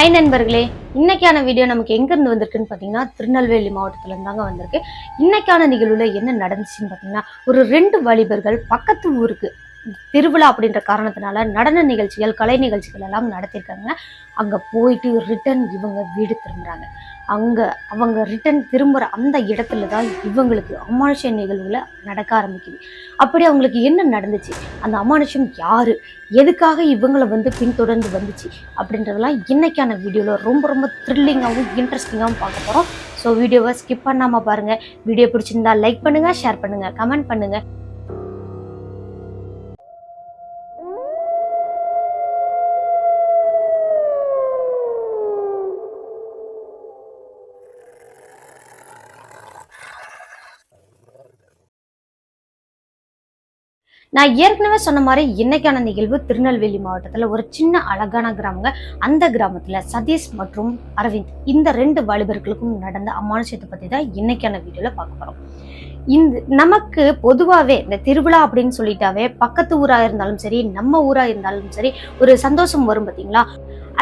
Hi நண்பர்களே இன்னைக்கான video நமக்கு எங்கேருந்து வந்திருக்குன்னு பார்த்தீங்கன்னா திருநெல்வேலி மாவட்டத்துல இருந்தாங்க வந்திருக்கு. இன்னைக்கான நிகழ்வில் என்ன நடந்துச்சுன்னு பார்த்தீங்கன்னா ஒரு ரெண்டு வாலிபர்கள் பக்கத்து ஊருக்கு திருவிழா அப்படின்ற காரணத்தினால நடன நிகழ்ச்சிகள் கலை நிகழ்ச்சிகள் எல்லாம் நடத்தியிருக்காங்க. அங்கே போயிட்டு ரிட்டன் இவங்க வீடு திரும்புகிறாங்க அங்கே அவங்க ரிட்டன் திரும்புகிற அந்த இடத்துல தான் இவங்களுக்கு அமானுஷ்ய நிகழ்வுகளை நடக்க ஆரம்பிக்குது. அப்படி அவங்களுக்கு என்ன நடந்துச்சு? அந்த அமானுஷ்யம் யார்? எதுக்காக இவங்களை வந்து பின்தொடர்ந்து வந்துச்சு? அப்படின்றதெல்லாம் இன்றைக்கான வீடியோவில் ரொம்ப ரொம்ப த்ரில்லிங்காகவும் இன்ட்ரெஸ்டிங்காகவும் பார்க்க போகிறோம் ஸோ வீடியோவை ஸ்கிப் பண்ணாமல் பாருங்கள் வீடியோ பிடிச்சிருந்தா லைக் பண்ணுங்கள் ஷேர் பண்ணுங்கள் கமெண்ட் பண்ணுங்கள் நான் ஏற்கனவே சொன்ன மாதிரி இன்னைக்கான நிகழ்வு திருநெல்வேலி மாவட்டத்தில் ஒரு சின்ன அழகான கிராமங்க. அந்த கிராமத்தில் சதீஷ் மற்றும் அரவிந்த் இந்த ரெண்டு வாலிபர்களுக்கும் நடந்த அமானுஷத்தை பற்றி தான் இன்னைக்கான வீடியோவில் பார்க்க போகிறோம் இந்த நமக்கு பொதுவாகவே இந்த திருவிழா அப்படின்னு சொல்லிட்டாவே பக்கத்து ஊராக இருந்தாலும் சரி நம்ம ஊராக இருந்தாலும் சரி ஒரு சந்தோஷம் வரும் பார்த்தீங்களா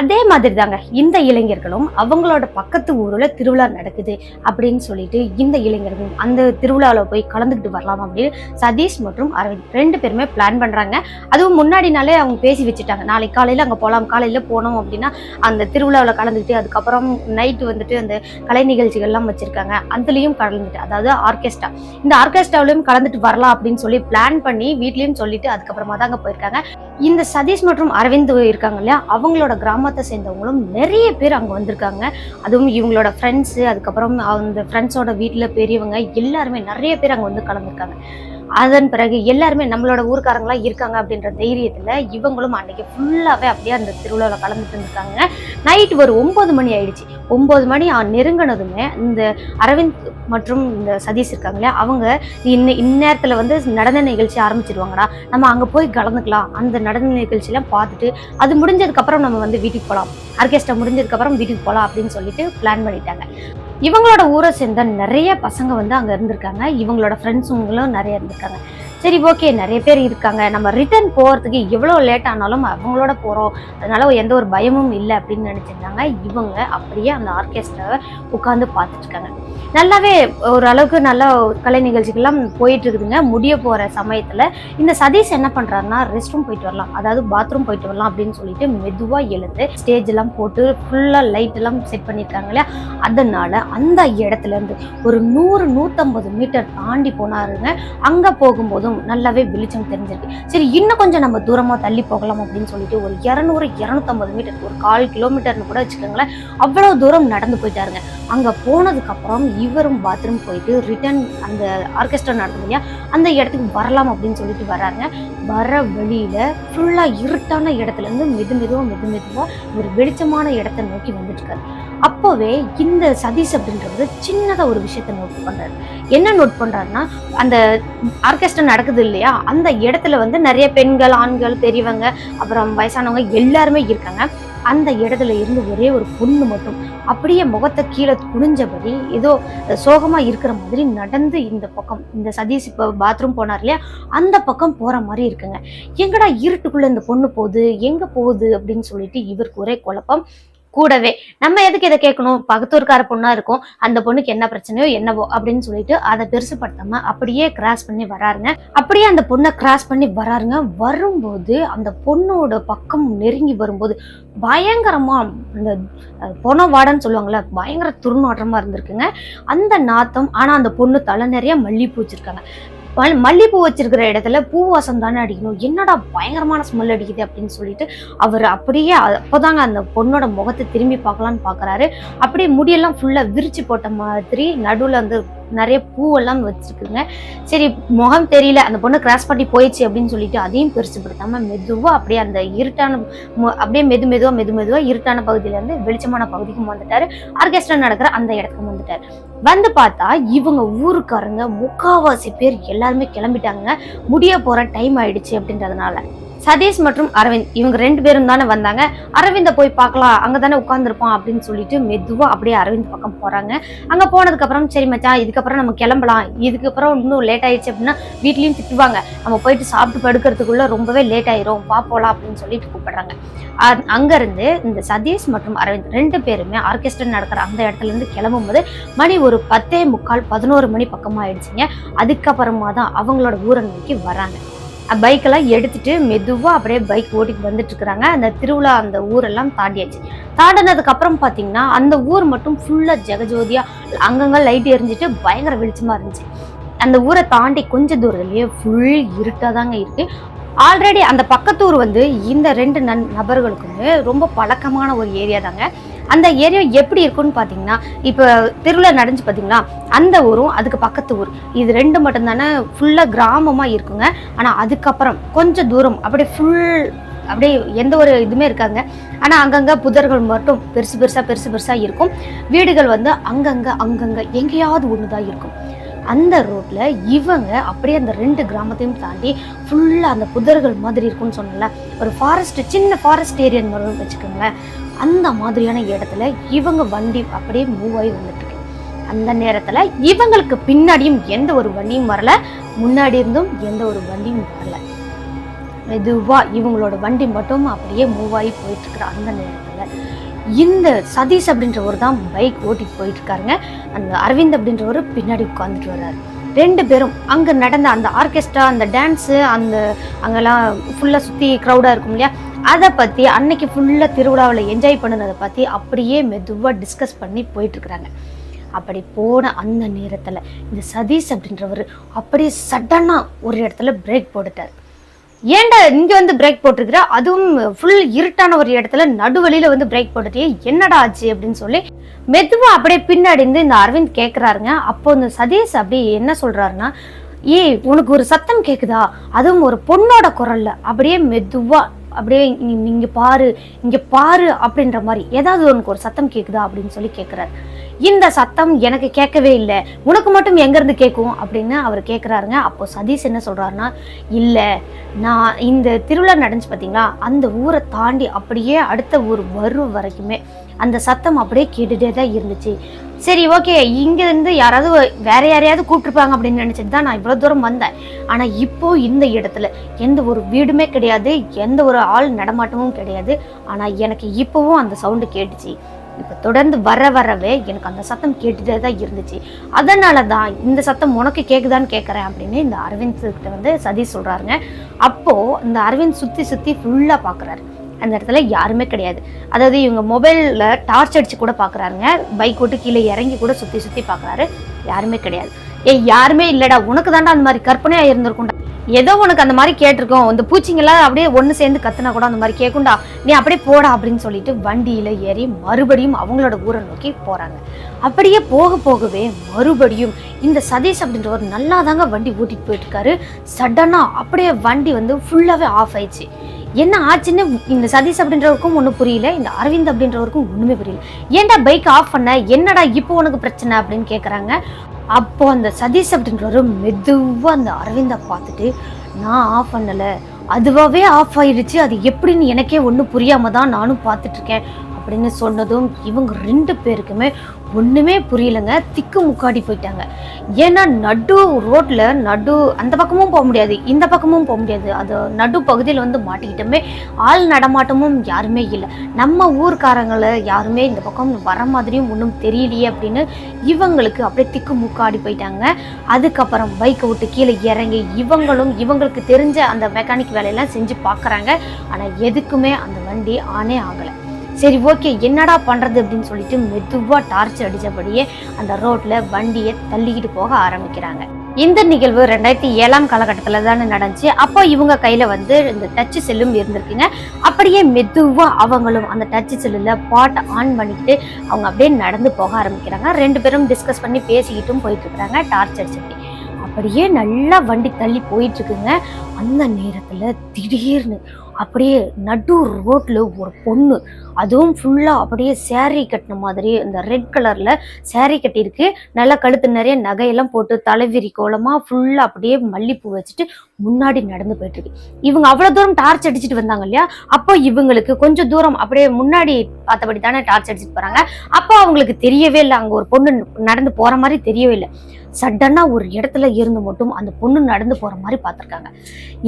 அதே மாதிரி தாங்க இந்த இளைஞர்களும் அவங்களோட பக்கத்து ஊரில் திருவிழா நடக்குது அப்படின்னு சொல்லிட்டு இந்த இளைஞர்களும் அந்த திருவிழாவில் போய் கலந்துக்கிட்டு வரலாம் அப்படின்னு சதீஷ் மற்றும் அரவிந்த் ரெண்டு பேருமே பிளான் பண்ணுறாங்க அதுவும் முன்னாடி நாளே அவங்க பேசி வச்சுட்டாங்க. நாளைக்கு காலையில் அங்கே போகலாம் காலையில் போனோம் அப்படின்னா அந்த திருவிழாவில் கலந்துக்கிட்டு அதுக்கப்புறம் நைட்டு வந்துட்டு அந்த கலை நிகழ்ச்சிகள்லாம் வச்சுருக்காங்க. அதுலேயும் கலந்துட்டு அதாவது ஆர்கெஸ்ட்ரா இந்த ஆர்கெஸ்ட்ராவிலையும் கலந்துட்டு வரலாம் அப்படின்னு சொல்லி பிளான் பண்ணி வீட்லேயும் சொல்லிட்டு அதுக்கப்புறமா தான் அங்கே போயிருக்காங்க. இந்த சதீஷ் மற்றும் அரவிந்த் இருக்காங்க இல்லையா? அவங்களோட கிராம கிராமத்தை சேர்ந்தவங்களும் நிறைய பேர் அங்கே வந்திருக்காங்க. அதுவும் இவங்களோட ஃப்ரெண்ட்ஸு அதுக்கப்புறம் அந்த ஃப்ரெண்ட்ஸோட வீட்டில் பெரியவங்க எல்லாருமே நிறைய பேர் அங்கே வந்து கலந்துருக்காங்க. அதன் பிறகு எல்லாருமே நம்மளோட ஊர்க்காரங்களாம் இருக்காங்க அப்படின்ற தைரியத்தில் இவங்களும் அன்னைக்கு ஃபுல்லாகவே அப்படியே அந்த திருவிழாவில் கலந்துட்டு இருந்திருக்காங்க. நைட் ஒரு ஒம்பது மணி ஆயிடுச்சு. ஒம்பது மணி நெருங்கினதுமே இந்த அரவிந்த் மற்றும் இந்த சதீஷ் இருக்காங்களே அவங்க இன்ன இந்நேரத்தில் வந்து நடன நிகழ்ச்சி ஆரம்பிச்சிருவாங்கடா. நம்ம அங்கே போய் கலந்துக்கலாம். அந்த நடன நிகழ்ச்சியெலாம் பார்த்துட்டு அது முடிஞ்சதுக்கப்புறம் நம்ம வந்து வீட்டுக்கு போகலாம் ஆர்கெஸ்ட்ரா முடிஞ்சதுக்கப்புறம் வீட்டுக்கு போகலாம் அப்படின்னு சொல்லிட்டு பிளான் பண்ணிட்டாங்க. இவங்களோட ஊரை சேர்ந்த நிறைய பசங்க வந்து அங்கே இருந்திருக்காங்க. இவங்களோட ஃப்ரெண்ட்ஸுங்களும் நிறைய இருந்திருக்காங்க. சரி ஓகே நிறைய பேர் இருக்காங்க. நம்ம ரிட்டர்ன் போகிறதுக்கு எவ்வளோ லேட் ஆனாலும் அவங்களோட போகிறோம் அதனால எந்த ஒரு பயமும் இல்லை அப்படின்னு நினச்சிருந்தாங்க. இவங்க அப்படியே அந்த ஆர்கெஸ்ட்ராவை உட்காந்து பார்த்துட்ருக்காங்க. நல்லாவே ஓரளவுக்கு நல்ல கலை நிகழ்ச்சிகள்லாம் போயிட்டு இருக்குதுங்க முடிய போகிற சமயத்தில் இந்த சதீஷ் என்ன பண்ணுறாருன்னா ரெஸ்ட் ரூம் போயிட்டு வரலாம். அதாவது பாத்ரூம் போயிட்டு வரலாம் அப்படின்னு சொல்லிட்டு மெதுவாக எழுந்து ஸ்டேஜ் எல்லாம் போட்டு ஃபுல்லாக லைட் எல்லாம் செட் பண்ணியிருக்காங்க இல்லையா? அதனால அந்த இடத்துல இருந்து ஒரு நூறு நூற்றம்பது மீட்டர் தாண்டி போனாருங்க. அங்கே போகும்போதும் நல்லாவே வெளிச்சம் தெரிஞ்சிருக்கு. சரி இன்னும் கொஞ்சம் நம்ம தூரமாக தள்ளி போகலாம் அப்படின்னு சொல்லிட்டு ஒரு இரநூறு இரநூத்தம்பது மீட்டர் ஒரு கால் கிலோமீட்டர்னு கூட வச்சுக்கோங்களேன் அவ்வளோ தூரம் நடந்து போயிட்டாருங்க. அங்கே போனதுக்கப்புறம் இவரும் பாத்ரூம் போயிட்டு ரிட்டர்ன் அந்த ஆர்கெஸ்ட்ரா நடத்தும் இல்லையா அந்த இடத்துக்கு வரலாம் அப்படின்னு சொல்லிட்டு வராங்க வர வழியில் ஃபுல்லாக இருட்டான இடத்துலேருந்து மெது மெதுவாக மெது மெதுவாக ஒரு வெளிச்சமான இடத்த நோக்கி வந்துட்டுருக்காரு. அப்போவே இந்த சதீஷ் அப்படின்றது சின்னதாக ஒரு விஷயத்த நோட் பண்ணுறாரு என்ன நோட் பண்ணுறாருன்னா அந்த ஆர்கெஸ்ட்ரா நடக்குது இல்லையா? அந்த இடத்துல வந்து நிறைய பெண்கள் ஆண்கள் பெரியவங்க அப்புறம் வயசானவங்க எல்லாருமே இருக்காங்க. அந்த இடத்துல இருந்து ஒரே ஒரு பொண்ணு மட்டும் அப்படியே முகத்தை கீழே குனிஞ்சபடி ஏதோ சோகமாக இருக்கிற மாதிரி நடந்து இந்த பக்கம் இந்த சதீஷ் இப்போ பாத்ரூம் போனார் இல்லையா? அந்த பக்கம் போகிற மாதிரி இருக்குங்க. எங்கடா இருட்டுக்குள்ளே இந்த பொண்ணு போகுது? எங்கே போகுது? அப்படின்னு சொல்லிட்டு இவருக்கு ஒரே குழப்பம். கூடவே நம்ம எதுக்கு இதை கேட்கணும்? பகத்தூர்கார பொண்ணா இருக்கும். அந்த பொண்ணுக்கு என்ன பிரச்சனையோ என்னவோ அப்படின்னு சொல்லிட்டு அதை பெருசுப்படுத்தாம அப்படியே கிராஸ் பண்ணி வராருங்க. அப்படியே அந்த பொண்ணை கிராஸ் பண்ணி வராருங்க. வரும்போது அந்த பொண்ணோட பக்கம் நெருங்கி வரும்போது பயங்கரமா அந்த அஹ், பொண வாடன்னு சொல்லுவாங்கல்ல பயங்கர துர்நாற்றமா இருந்திருக்குங்க. அந்த நாத்தம் ஆனா அந்த பொண்ணு தலை நிறைய மல்லி வச்சிருக்காங்க. மல்- மல்லிப்பூ வச்சிருக்கிற இடத்துல பூ வாசம் தானே அடிக்கணும். என்னடா பயங்கரமான ஸ்மெல் அடிக்குது அப்படின்னு சொல்லிட்டு அவர் அப்படியே அப்போதாங்க அந்த பொண்ணோட முகத்தை திரும்பி பார்க்கலான்னு பார்க்குறாரு அப்படியே முடியெல்லாம் ஃபுல்லாக விரிச்சு போட்ட மாதிரி நடுவில் வந்து நிறைய பூவெல்லாம் வச்சுருக்குங்க. சரி முகம் தெரியல அந்த பொண்ணு கிராஸ் பண்ணி போயிடுச்சு அப்படின்னு சொல்லிட்டு அதையும் பெருசுப்படுத்தாம மெதுவாக அப்படியே அந்த இருட்டான அப்படியே மெது மெதுவாக மெது மெதுவாக இருட்டான பகுதியிலேருந்து வெளிச்சமான பகுதிக்கும் வந்துட்டாரு. ஆர்கெஸ்ட்ரா நடக்கிற அந்த இடத்துக்கும் வந்துட்டார். வந்து பார்த்தா இவங்க ஊருக்காரங்க முக்காவாசி பேர் எல்லாருமே கிளம்பிட்டாங்க. முடிய போகிற டைம் ஆயிடுச்சு அப்படின்றதுனால. சதீஷ் மற்றும் அரவிந்த். இவங்க ரெண்டு பேரும் தானே வந்தாங்க. அரவிந்த போய் பார்க்கலாம். அங்கே தானே உட்காந்துருப்பான் அப்படின்னு சொல்லிட்டு மெதுவாக அப்படியே அரவிந்த் பக்கம் போகிறாங்க அங்கே போனதுக்கப்புறம் சரி மச்சான் இதுக்கப்புறம் நம்ம கிளம்பலாம். இதுக்கப்புறம் இன்னும் லேட் ஆயிடுச்சு அப்படின்னா வீட்லேயும் திட்டுவாங்க. நம்ம போயிட்டு சாப்பிட்டு படுக்கிறதுக்குள்ளே ரொம்பவே லேட் ஆயிரும். வா அப்படின்னு சொல்லிட்டு கூப்பிடுறாங்க. அங்கேருந்து இந்த சதீஷ் மற்றும் அரவிந்த் ரெண்டு பேருமே ஆர்கெஸ்ட்ரா நடக்கிற அந்த இடத்துல இருந்து கிளம்பும்போது மணி ஒரு பத்தே முக்கால் பதினோரு மணி பக்கமாக ஆயிடுச்சுங்க. அதுக்கப்புறமா தான் அவங்களோட ஊரை நோக்கி வராங்க. பைக்கெல்லாம் எடுத்துட்டு மெதுவாக அப்படியே பைக் ஓட்டிட்டு வந்துட்டு இருக்கிறாங்க அந்த திருவிழா அந்த ஊரெல்லாம் தாண்டியாச்சு. தாண்டினதுக்கு அப்புறம் பார்த்தீங்கன்னா அந்த ஊர் மட்டும் ஃபுல்லாக ஜெகஜோதியாக அங்கங்கே லைட் எரிஞ்சிட்டு பயங்கர வெளிச்சமா இருந்துச்சு. அந்த ஊரை தாண்டி கொஞ்ச தூரத்துலயே ஃபுல் இருட்டாக தாங்க இருக்கு. ஆல்ரெடி அந்த பக்கத்தூர் வந்து இந்த ரெண்டு நன் நபர்களுக்குமே ரொம்ப பழக்கமான ஒரு ஏரியா தாங்க. அந்த ஏரியா எப்படி இருக்கும்னு பார்த்தீங்கன்னா இப்போ திருவிழா நடந்துச்சு பார்த்தீங்களா அந்த ஊரும் அதுக்கு பக்கத்து ஊர். இது ரெண்டு மட்டும்தானே ஃபுல்லாக கிராமமாக இருக்குங்க. ஆனால் அதுக்கப்புறம் கொஞ்சம் தூரம் அப்படியே ஃபுல் அப்படியே எந்த ஒரு இதுவுமே இருக்காங்க ஆனால் அங்கங்கே புதர்கள் மட்டும் பெருசு பெருசாக பெருசு பெருசாக இருக்கும். வீடுகள் வந்து அங்கங்கே அங்கங்கே எங்கேயாவது ஒன்று தான் இருக்கும். அந்த ரோட்டில் இவங்க அப்படியே அந்த ரெண்டு கிராமத்தையும் தாண்டி ஃபுல்லாக அந்த புதர்கள் மாதிரி இருக்கும்னு சொன்னல ஒரு ஃபாரஸ்ட் சின்ன ஃபாரஸ்ட் ஏரியான்னு மாதிரி வச்சுக்கோங்களேன். அந்த மாதிரியான இடத்துல இவங்க வண்டி அப்படியே மூவ் ஆகி வந்துட்டு அந்த நேரத்தில் இவங்களுக்கு பின்னாடியும் எந்த ஒரு வண்டியும் வரல. முன்னாடி இருந்தும் எந்த ஒரு வண்டியும் வரல. மெதுவா இவங்களோட வண்டி மட்டும் அப்படியே மூவ் ஆகி போயிட்டுருக்குற அந்த நேரத்தில் இந்த சதீஷ் அப்படின்றவர் தான் பைக் ஓட்டிட்டு போயிட்டு இருக்காருங்க அந்த அரவிந்த் அப்படின்றவர் பின்னாடி உட்காந்துட்டு வர்றாரு. ரெண்டு பேரும் அங்கே நடந்த அந்த ஆர்கெஸ்ட்ரா அந்த டான்ஸு அந்த அங்கெல்லாம் ஃபுல்லாக சுற்றி க்ரௌடாக இருக்கும் இல்லையா? அதை பற்றி அன்னைக்கு ஃபுல்லாக திருவிழாவில் என்ஜாய் பண்ணுனதை பற்றி அப்படியே மெதுவாக டிஸ்கஸ் பண்ணி போயிட்டுருக்குறாங்க. அப்படி போன அந்த நேரத்தில் இந்த சதீஷ் அப்படின்றவர் அப்படியே சடனாக ஒரு இடத்துல பிரேக் போட்டுட்டார். ஏன்டா இங்க வந்து பிரேக் போட்டிருக்கிற? அதுவும் ஃபுல் இருட்டான ஒரு இடத்துல நடுவழியில வந்து பிரேக் போட்டுட்டே என்னடா ஆச்சு அப்படின்னு சொல்லி மெதுவா அப்படியே பின்னாடி இருந்து இந்த அரவிந்த் கேக்குறாருங்க. அப்போ இந்த சதீஷ் அப்படி என்ன சொல்றாருன்னா ஏய் உனக்கு ஒரு சத்தம் கேக்குதா? அதுவும் ஒரு பொண்ணோட குரல்ல. அப்படியே மெதுவா அப்படியே இங்க நீங்க பாரு இங்க பாரு அப்படின்ற மாதிரி ஏதாவது உனக்கு ஒரு சத்தம் கேக்குதா அப்படின்னு சொல்லி கேக்குறாரு. இந்த சத்தம் எனக்கு கேட்கவே இல்லை. உனக்கு மட்டும் எங்கேருந்து கேட்கும்? அப்படின்னு அவர் கேட்குறாருங்க அப்போ சதீஷ் என்ன சொல்கிறாருன்னா இல்லை நான் இந்த திருவிழா நடந்துச்சு பார்த்தீங்களா அந்த ஊரை தாண்டி அப்படியே அடுத்த ஊர் வரும் வரைக்குமே அந்த சத்தம் அப்படியே கேட்டுட்டே தான் இருந்துச்சு. சரி ஓகே. இங்கேருந்து யாராவது வேற யாரையாவது கூப்பிட்டுருப்பாங்க அப்படின்னு நினச்சிட்டு தான் நான் இவ்வளோ தூரம் வந்தேன். ஆனால் இப்போ இந்த இடத்துல எந்த ஒரு வீடுமே கிடையாது. எந்த ஒரு ஆள் நடமாட்டமும் கிடையாது. ஆனால் எனக்கு இப்போவும் அந்த சவுண்டு கேட்டுச்சு. இப்போ தொடர்ந்து வர வரவே எனக்கு அந்த சத்தம் கேட்டுட்டே தான் இருந்துச்சு. அதனால தான் இந்த சத்தம் உனக்கு கேட்குதான்னு கேட்குறேன் அப்படின்னு இந்த அரவிந்த் கிட்ட வந்து சதீஷ் சொல்கிறாருங்க அப்போது இந்த அரவிந்த் சுற்றி சுற்றி ஃபுல்லாக பார்க்குறாரு அந்த இடத்துல யாருமே கிடையாது. அதாவது இவங்க மொபைலில் டார்ச் அடித்து கூட பார்க்குறாருங்க பைக் விட்டு கீழே இறங்கி கூட சுற்றி சுற்றி பார்க்குறாரு யாருமே கிடையாது. ஏய் யாருமே இல்லடா. உனக்கு தாண்டா அந்த மாதிரி கற்பனையா இருந்திருக்கும்டா. ஏதோ உனக்கு அந்த மாதிரி கேட்டிருக்கோம். இந்த பூச்சிங்கெல்லாம் அப்படியே ஒன்று சேர்ந்து கத்துனா கூட அந்த மாதிரி கேட்கும்டா நீ அப்படியே போடா அப்படின்னு சொல்லிட்டு வண்டியில் ஏறி மறுபடியும் அவங்களோட ஊரை நோக்கி போகிறாங்க அப்படியே போக போகவே மறுபடியும் இந்த சதீஷ் அப்படின்றவர் நல்லா தாங்க வண்டி ஓட்டிட்டு போயிட்டு சடனாக அப்படியே வண்டி வந்து ஃபுல்லாகவே ஆஃப் ஆயிடுச்சு. என்ன ஆச்சுன்னு இந்த சதீஷ் அப்படின்றவருக்கும் ஒன்றும் புரியல. இந்த அரவிந்த் அப்படின்றவருக்கும் ஒன்றுமே புரியல. ஏன்டா பைக் ஆஃப் பண்ண? என்னடா இப்போ உனக்கு பிரச்சனை அப்படின்னு கேட்குறாங்க அப்போ அந்த சதீஷ் அப்படின்றவரு மெதுவாக அந்த அரவிந்தை பார்த்துட்டு நான் ஆஃப் பண்ணலை. அதுவாகவே ஆஃப் ஆயிடுச்சு அது எப்படின்னு எனக்கே ஒன்றும் புரியாமல் தான் நானும் பார்த்துட்டு இருக்கேன். அப்படின்னு சொன்னதும் இவங்க ரெண்டு பேருக்குமே ஒன்றுமே புரியலங்க. திக்கு முக்காடி போயிட்டாங்க. ஏன்னா நடு ரோட்டில் நடு அந்த பக்கமும் போக முடியாது இந்த பக்கமும் போக முடியாது. அது நடு பகுதியில் வந்து மாட்டிக்கிட்டோமே. ஆள் நடமாட்டமும் யாருமே இல்லை. நம்ம ஊர்க்காரங்களை யாருமே இந்த பக்கம் வர மாதிரியும் ஒன்றும் தெரியலையே அப்படின்னு இவங்களுக்கு அப்படியே திக்கு முக்காடி போயிட்டாங்க. அதுக்கப்புறம் பைக்கை விட்டு கீழே இறங்கி இவங்களும் இவங்களுக்கு தெரிஞ்ச அந்த மெக்கானிக் வேலையெல்லாம் செஞ்சு பார்க்குறாங்க. ஆனால் எதுக்குமே அந்த வண்டி ஆனே ஆகலை. சரி ஓகே என்னடா பண்ணுறது அப்படின்னு சொல்லிட்டு மெதுவாக டார்ச் அடித்தபடியே அந்த ரோட்டில் வண்டியை தள்ளிக்கிட்டு போக ஆரம்பிக்கிறாங்க. இந்த நிகழ்வு ரெண்டாயிரத்தி ஏழாம் காலகட்டத்தில் தானே நடந்துச்சு. அப்போ இவங்க கையில் வந்து இந்த டச்சு செல்லும் இருந்திருக்குங்க. அப்படியே மெதுவாக அவங்களும் அந்த டச் செல்லில் பாட்டை ஆன் பண்ணிக்கிட்டு அவங்க அப்படியே நடந்து போக ஆரம்பிக்கிறாங்க. ரெண்டு பேரும் டிஸ்கஸ் பண்ணி பேசிக்கிட்டும் போயிட்டு இருக்கிறாங்க டார்ச் அடிச்சுட்டு அப்படியே நல்லா வண்டி தள்ளி போயிட்டு இருக்குங்க அந்த நேரத்தில் திடீர்னு அப்படியே நடு ரோட்டில் ஒரு பொண்ணு அதுவும் ஃபுல்லாக அப்படியே சேரீ கட்டின மாதிரி இந்த ரெட் கலரில் சேரீ கட்டியிருக்கு. நல்லா கழுத்து நிறைய நகையெல்லாம் போட்டு தலைவிரி கோலமாக ஃபுல்லாக அப்படியே மல்லிப்பூ வச்சுட்டு முன்னாடி நடந்து போயிட்டுருக்கு. இவங்க அவ்வளோ தூரம் டார்ச் அடிச்சிட்டு வந்தாங்க இல்லையா? அப்போ இவங்களுக்கு கொஞ்சம் தூரம் அப்படியே முன்னாடி பார்த்தபடி தானே டார்ச் அடிச்சுட்டு போகிறாங்க அப்போ அவங்களுக்கு தெரியவே இல்லை. அங்கே ஒரு பொண்ணு நடந்து போகிற மாதிரி தெரியவே இல்லை. சடனாக ஒரு இடத்துல இருந்து மட்டும் அந்த பொண்ணு நடந்து போகிற மாதிரி பார்த்துருக்காங்க.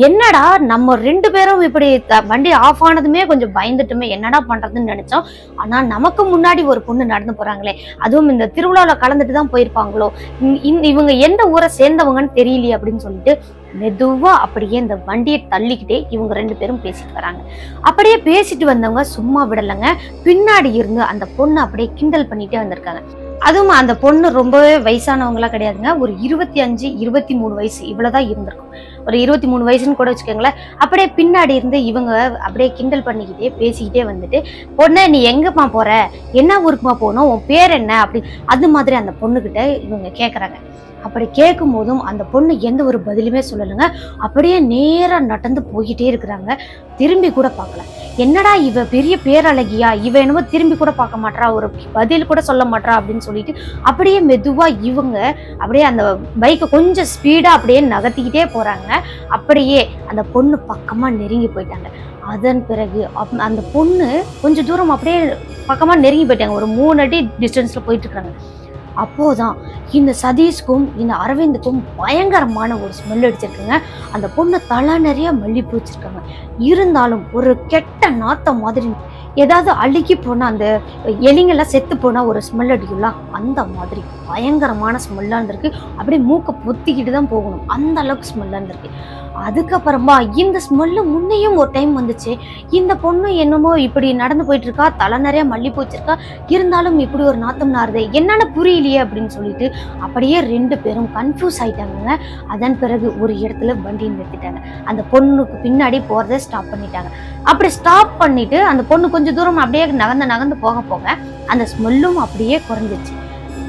என்னடா நம்ம ரெண்டு பேரும் இப்படி வண்டி ஆஃப் ஆனதுமே கொஞ்சம் பயந்துட்டுமே என்னடா நடக்குதுன்னு நினைச்சோம். ஆனா நமக்கு முன்னாடி ஒரு பொண்ணு நடந்து போறாங்களே அதுவும் இந்த திருவிழாவில் கலந்துட்டு தான் போயிருப்பாங்களோ? இவங்க எந்த ஊரை சேர்ந்தவங்கன்னு தெரியலையே அப்படின்னு சொல்லிட்டு மெதுவா அப்படியே இந்த வண்டியை தள்ளிக்கிட்டே இவங்க ரெண்டு பேரும் பேசிட்டு வராங்க. அப்படியே பேசிட்டு வந்தவங்க சும்மா விடலைங்க. பின்னாடி இருந்து அந்த பொண்ணு அப்படியே கிண்டல் பண்ணிட்டே வந்திருக்காங்க. அதுவும் அந்த பொண்ணு ரொம்பவே வயசானவங்களா கிடையாதுங்க. ஒரு இருபத்தி அஞ்சு இருபத்தி மூணு வயசு இவ்வளவுதான் இருந்திருக்கும். ஒரு இருபத்தி மூணு வயசுன்னு கூட வச்சுக்கோங்களேன். அப்படியே பின்னாடி இருந்து இவங்க அப்படியே கிண்டல் பண்ணிக்கிட்டே பேசிக்கிட்டே வந்துட்டு பொண்ணு நீ எங்கேப்பா போகிற என்ன ஊருக்குமா போகணும்? உன் பேர் என்ன? அப்படி அது மாதிரி அந்த பொண்ணுக்கிட்ட இவங்க கேட்குறாங்க அப்படி கேட்கும் போதும் அந்த பொண்ணு எந்த ஒரு பதிலுமே சொல்லலைங்க. அப்படியே நேராக நடந்து போய்கிட்டே இருக்கிறாங்க. திரும்பி கூட பார்க்கல. என்னடா இவ பெரிய பேரழகியா? இவ என்னமோ திரும்பி கூட பார்க்க மாட்றா. ஒரு பதில் கூட சொல்ல மாட்டா அப்படின்னு சொல்லிட்டு அப்படியே மெதுவாக இவங்க அப்படியே அந்த பைக்கை கொஞ்சம் ஸ்பீடாக அப்படியே நகர்த்திக்கிட்டே போகிறாங்க போயிட்டாங்க. அப்படியே அந்த பொண்ணு பக்கமாக நெருங்கி போயிட்டாங்க. அதன் பிறகு அப்- அந்த பொண்ணு கொஞ்சம் தூரம் அப்படியே பக்கமாக நெருங்கி போயிட்டாங்க. ஒரு மூணு அடி டிஸ்டன்ஸில் போயிட்டுருக்காங்க அப்போதான் இந்த சதீஷ்க்கும் இந்த அரவிந்துக்கும் பயங்கரமான ஒரு ஸ்மெல் அடிச்சிருக்குங்க. அந்த பொண்ணு தலை நிறைய மல்லிப்பூ பூச்சிருக்காங்க. இருந்தாலும் ஒரு கெட்ட நாத்த மாதிரி ஏதாவது அழுகி போனால் அந்த எலிங்கெல்லாம் செத்து போனால் ஒரு ஸ்மெல் அடிக்கலாம் அந்த மாதிரி. பயங்கரமான ஸ்மெல்லாக இருந்திருக்கு. அப்படியே மூக்கை பொத்திக்கிட்டு தான் போகணும். அந்த அளவுக்கு ஸ்மெல்லாக இருந்திருக்கு. அதுக்கப்புறமா இந்த ஸ்மெல்லு முன்னையும் ஒரு டைம் வந்துச்சு. இந்த பொண்ணு என்னமோ இப்படி நடந்து போயிட்டு இருக்கா தலை நிறைய மல்லி போச்சிருக்கா இருந்தாலும் இப்படி ஒரு நாத்தம் நாறுதே என்னன்னு புரியலையே அப்படின்னு சொல்லிட்டு அப்படியே ரெண்டு பேரும் கன்ஃபியூஸ் ஆயிட்டாங்க அதன் பிறகு ஒரு இடத்துல வண்டி நிறுத்திட்டாங்க. அந்த பொண்ணுக்கு பின்னாடி போகிறத ஸ்டாப் பண்ணிட்டாங்க. அப்படி ஸ்டாப் பண்ணிட்டு அந்த பொண்ணு கொஞ்சம் தூரம் அப்படியே நகர்ந்து நகர்ந்து போக போக அந்த ஸ்மெல்லும் அப்படியே குறைஞ்சிச்சு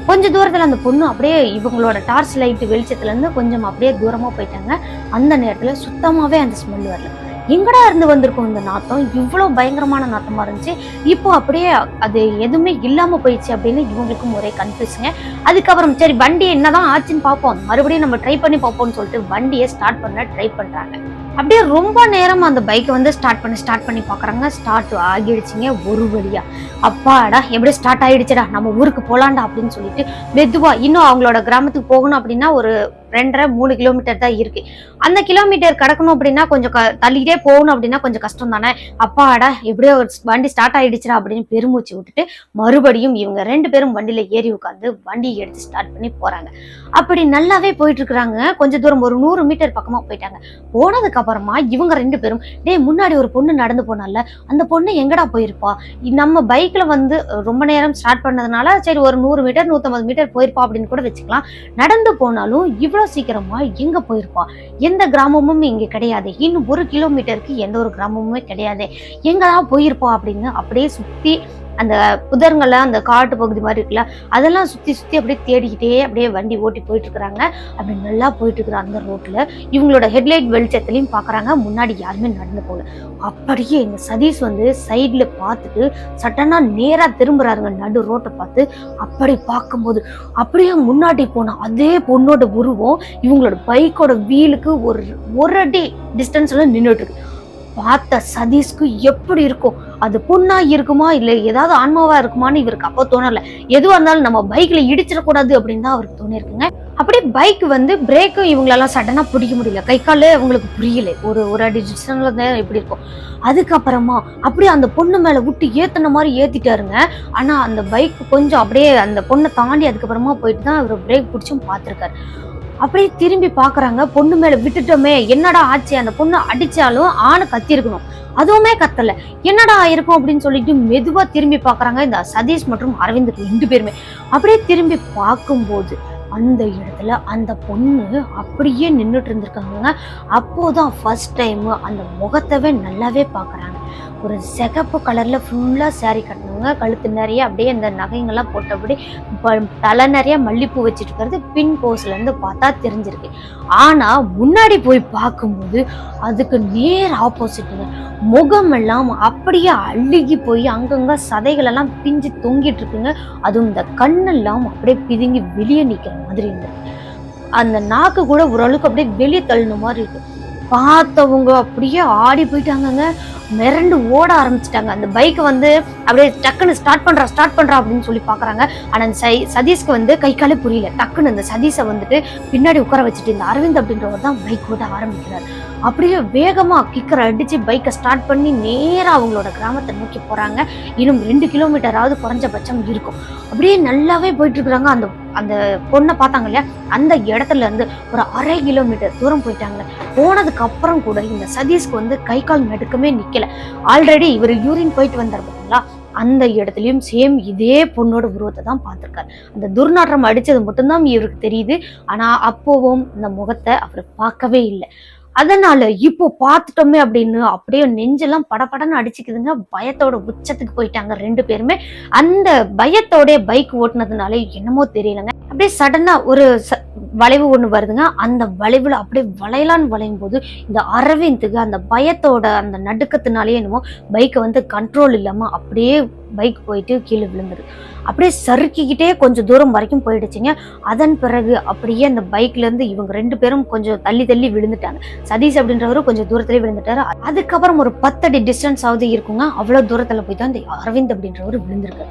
கொஞ்ச தூரத்துல அந்த பொண்ணு அப்படியே இவங்களோட டார்ச் லைட் வெளிச்சத்துல இருந்து கொஞ்சம் அப்படியே தூரமா போயிட்டாங்க. அந்த நேரத்துல சுத்தமாவே அந்த ஸ்மெல் வரல. எங்கடா இருந்து வந்திருக்கும் இந்த நாத்தம்? இவ்வளோ பயங்கரமான நாத்தமாக இருந்துச்சு. இப்போ அப்படியே அது எதுவுமே இல்லாமல் போயிடுச்சு அப்படின்னு இவங்களுக்கும் ஒரே கன்ஃபியூஷங்க அதுக்கப்புறம் சரி வண்டி என்னதான் ஆச்சுன்னு பார்ப்போம். மறுபடியும் நம்ம ட்ரை பண்ணி பார்ப்போம்னு சொல்லிட்டு வண்டியை ஸ்டார்ட் பண்ண ட்ரை பண்ணுறாங்க அப்படியே ரொம்ப நேரம் அந்த பைக்கை வந்து ஸ்டார்ட் பண்ணி ஸ்டார்ட் பண்ணி பார்க்குறாங்க ஸ்டார்ட் ஆகிடுச்சிங்க ஒரு வழியா. அப்பாடா எப்படி ஸ்டார்ட் ஆயிடுச்சுடா. நம்ம ஊருக்கு போகலாண்டா அப்படின்னு சொல்லிட்டு மெதுவாக இன்னும் அவங்களோட கிராமத்துக்கு போகணும் அப்படின்னா ஒரு ரெண்டரை மூணு கிலோமீட்டர் தான் இருக்கு. அந்த கிலோமீட்டர் கடக்கணும் அப்படின்னா கொஞ்சம் க- தள்ளிக்கிட்டே போகணும் அப்படின்னா கொஞ்சம் கஷ்டம் தானே அப்பாடா எப்படியோ ஒரு வண்டி ஸ்டார்ட் ஆயிடுச்சுடா அப்படின்னு பெருமூச்சு விட்டுட்டு மறுபடியும் இவங்க ரெண்டு பேரும் வண்டியில ஏறி உட்காந்து வண்டியை எடுத்து ஸ்டார்ட் பண்ணி போறாங்க. அப்படி நல்லாவே போயிட்டு இருக்கிறாங்க கொஞ்சம் தூரம் ஒரு நூறு மீட்டர் பக்கமா போயிட்டாங்க. போனதுக்கு அப்புறமா இவங்க ரெண்டு பேரும் டேய் முன்னாடி ஒரு பொண்ணு நடந்து போனால அந்த பொண்ணு எங்கடா போயிருப்பா? நம்ம பைக்ல வந்து ரொம்ப நேரம் ஸ்டார்ட் பண்ணதுனால சரி ஒரு நூறு மீட்டர் நூற்றம்பது மீட்டர் போயிருப்பா அப்படின்னு கூட வச்சுக்கலாம். நடந்து போனாலும் இவ்வளவு சீக்கிரமா எங்க போயிருப்பா? எந்த கிராமமும் இங்கே கிடையாது. இன்னும் ஒரு கிலோமீட்டருக்கு எந்த ஒரு கிராமமுமே கிடையாது. எங்கடா போயிருப்பா அப்படின்னு அப்படியே சுத்தி அந்த புதருங்கள அந்த காட்டு பகுதி மாதிரி இருக்குல்ல அதெல்லாம் சுற்றி சுற்றி அப்படியே தேடிக்கிட்டே அப்படியே வண்டி ஓட்டி போயிட்டு இருக்கிறாங்க அப்படி நல்லா போயிட்டு இருக்கிற அந்த ரோட்டில் இவங்களோட ஹெட்லைட் வெளிச்சத்துலையும் பார்க்குறாங்க முன்னாடி யாருமே நடந்து போகல. அப்படியே இந்த சதீஷ் வந்து சைடில் பார்த்துட்டு சட்டனாக நேராக திரும்புறாருங்க நடு ரோட்டை பார்த்து. அப்படி பார்க்கும்போது அப்படியே முன்னாடி போன அதே பொண்ணோட உருவம் இவங்களோட பைக்கோட வீலுக்கு ஒரு ஒரு அடி டிஸ்டன்ஸில் நின்றுட்டு இருக்கு. பார்த்த சதீஷ்க்கு எப்படி இருக்கும் அது புண்ணா இருக்குமா இல்லை ஏதாவது ஆன்மாவா இருக்குமான்னு இவருக்கு அப்போ தோணல. எதுவாக இருந்தாலும் நம்ம பைக்ல இடிச்சிடக்கூடாது அப்படின்னு தான் அவருக்கு தோணிருக்குங்க அப்படியே பைக் வந்து பிரேக்கும் இவங்களெல்லாம் சடனாக பிடிக்க முடியல. கை காலு அவங்களுக்கு புரியல. ஒரு ஒரு அடி டிஸ்டன்ஸ்ல தான் எப்படி இருக்கும் அதுக்கப்புறமா அப்படியே அந்த பொண்ணு மேலே விட்டு ஏற்றின மாதிரி ஏத்திட்டாருங்க. ஆனால் அந்த பைக் கொஞ்சம் அப்படியே அந்த பொண்ணை தாண்டி அதுக்கப்புறமா போயிட்டு தான் அவர் பிரேக் பிடிச்சும் பார்த்துருக்காரு. அப்படியே திரும்பி பாக்குறாங்க. பொண்ணு மேல விட்டுட்டோமே என்னடா ஆச்சு? அந்த பொண்ணு அடிச்சாலும் ஆணு கத்திருக்கணும். அதுவுமே கத்தல. என்னடா ஆயிருக்கும் அப்படின்னு சொல்லிட்டு மெதுவா திரும்பி பாக்குறாங்க. இந்த சதீஷ் மற்றும் அரவிந்த் ரெண்டு பேருமே. அப்படியே திரும்பி பார்க்கும்போது அந்த இடத்துல அந்த பொண்ணு அப்படியே நின்றுட்டு இருந்திருக்காங்க. அப்போதான் ஃபர்ஸ்ட் டைம் அந்த முகத்தவே நல்லாவே பார்க்குறாங்க ஒரு சிகப்பு கலரில் ஃபுல்லாக சேரீ கட்டினவங்க கழுத்து நிறைய அப்படியே அந்த நகைங்கள்லாம் போட்டபடி ப- தலை நிறைய மல்லிப்பூ வச்சுட்டு இருக்கிறது பின் போஸ்லேருந்து பார்த்தா தெரிஞ்சிருக்கு. ஆனால் முன்னாடி போய் பார்க்கும்போது அதுக்கு நேர் ஆப்போசிட்டுங்க முகமெல்லாம் அப்படியே அழுகி போய் அங்கங்கே சதைகளெல்லாம் பிஞ்சு தொங்கிட்டு இருக்குங்க. அதுவும் இந்த கண்ணெல்லாம் அப்படியே பிதுங்கி வெளியே நிற்கிற மாதிரி இருந்தது அந்த நாக்கு கூட ஓரளவுக்கு அப்படியே வெளியே தள்ளின மாதிரி இருக்கு. பார்த்தவங்க அப்படியே ஆடி போயிட்டாங்கங்க. மிரண்டு ஓட ஆரம்பிச்சிட்டாங்க. அந்த பைக்கை வந்து அப்படியே டக்குன்னு ஸ்டார்ட் பண்றா ஸ்டார்ட் பண்றா அப்படின்னு சொல்லி பாக்குறாங்க ஆனா அந்த சை சதீஷ்க்கு வந்து கை காலே புரியல. டக்குன்னு அந்த சதீஷை வந்துட்டு பின்னாடி உட்கார வச்சுட்டு இந்த அரவிந்த் அப்படின்றவர் தான் பைக் ஓட ஆரம்பிக்கிறார். அப்படியே வேகமாக கிக்கரை அடித்து பைக்கை ஸ்டார்ட் பண்ணி நேராக அவங்களோட கிராமத்தை நோக்கி போகிறாங்க இன்னும் ரெண்டு கிலோமீட்டராவது குறைஞ்சபட்சம் இருக்கும். அப்படியே நல்லாவே போயிட்டுருக்குறாங்க அந்த அந்த பொண்ணை பார்த்தாங்க இல்லையா? அந்த இடத்துல இருந்து ஒரு அரை கிலோமீட்டர் தூரம் போயிட்டாங்க. போனதுக்கு அப்புறம் கூட இந்த சதீஷ்க்கு வந்து கை கால் நடுக்கமே முடியல ஆல்ரெடி இவர் யூரின் போயிட்டு வந்தார் பார்த்தீங்களா அந்த இடத்துலயும் சேம் இதே பொண்ணோட உருவத்தை தான் பார்த்திருக்காரு. அந்த துர்நாற்றம் அடிச்சது மட்டும்தான் இவருக்கு தெரியுது. ஆனா அப்போவும் இந்த முகத்தை அவர் பார்க்கவே இல்லை. அதனால இப்போ பார்த்துட்டோமே அப்படின்னு அப்படியே நெஞ்செல்லாம் படப்படன்னு அடிச்சுக்குதுங்க. பயத்தோட உச்சத்துக்கு போயிட்டாங்க ரெண்டு பேருமே. அந்த பயத்தோட பைக் ஓட்டுனதுனால என்னமோ தெரியலங்க. அப்படியே சடனா ஒரு ச- வளைவு ஒன்று வருதுங்க. அந்த வளைவுல அப்படியே வளையலான்னு வளையும் போது இந்த அரவிந்துக்கு அந்த பயத்தோட அந்த நடுக்கத்தினாலே என்னமோ பைக்கை வந்து கண்ட்ரோல் இல்லாம அப்படியே பைக் போயிட்டு கீழே விழுந்துருது அப்படியே சறுக்கிக்கிட்டே கொஞ்சம் தூரம் வரைக்கும் போயிடுச்சுங்க. அதன் பிறகு அப்படியே அந்த பைக்ல இருந்து இவங்க ரெண்டு பேரும் கொஞ்சம் தள்ளி தள்ளி விழுந்துட்டாங்க. சதீஷ் அப்படின்றவரு கொஞ்சம் தூரத்துலேயே விழுந்துட்டாரு. அதுக்கப்புறம் ஒரு பத்தடி டிஸ்டன்ஸ் ஆகுது இருக்குங்க. அவ்வளோ தூரத்தில் போய் தான் இந்த அரவிந்த் அப்படின்றவரு விழுந்திருக்கு